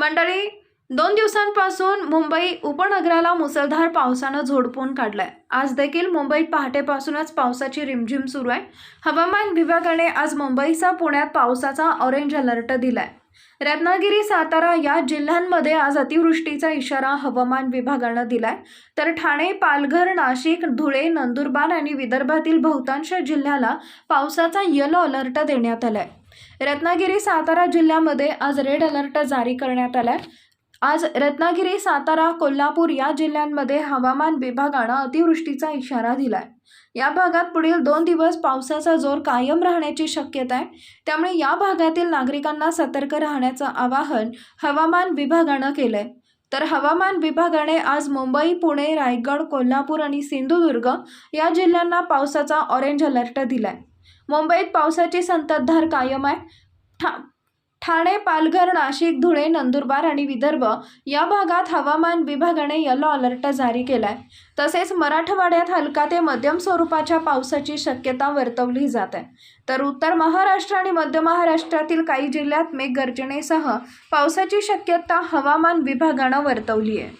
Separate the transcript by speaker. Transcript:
Speaker 1: मंडळी दोन दिवसांपासून मुंबई उपनगराला मुसळधार पावसानं झोडपून काढलाय. आज देखील मुंबईत पहाटेपासूनच पावसाची रिमझिम सुरू आहे. हवामान विभागाने आज मुंबईसह पुण्यात पावसाचा ऑरेंज अलर्ट दिलाय. रत्नागिरी सातारा या जिल्ह्यांमध्ये आज अतिवृष्टीचा इशारा हवामान विभागानं दिलाय. तर ठाणे पालघर नाशिक धुळे नंदुरबार आणि विदर्भातील बहुतांश जिल्ह्याला पावसाचा येलो अलर्ट देण्यात आलाय. रत्नागिरी सातारा जिल्ह्यामध्ये आज रेड अलर्ट जारी करण्यात आला आज रत्नागिरी सातारा कोल्हापूर या जिल्ह्यांमध्ये हवामान विभागानं अतिवृष्टीचा इशारा दिला आहे या भागात पुढील दोन दिवस पावसाचा जोर कायम राहण्याची शक्यता आहे. त्यामुळे या भागातील नागरिकांना सतर्क राहण्याचं आवाहन हवामान विभागानं केलं आहे तर हवामान विभागाने आज मुंबई पुणे रायगड कोल्हापूर आणि सिंधुदुर्ग या जिल्ह्यांना पावसाचा ऑरेंज अलर्ट दिलाय. मुंबईत पावसाची संततधार कायम आहे. ठा ठाणे पालघर नाशिक धुळे नंदुरबार आणि विदर्भ या भागात हवामान विभागाने यलो अलर्ट जारी केलाय. तसेच मराठवाड्यात हलका ते मध्यम स्वरूपाच्या पावसाची शक्यता वर्तवली जात आहे. तर उत्तर महाराष्ट्र आणि मध्य महाराष्ट्रातील काही जिल्ह्यात मेघगर्जनेसह पावसाची शक्यता हवामान विभागानं वर्तवली आहे.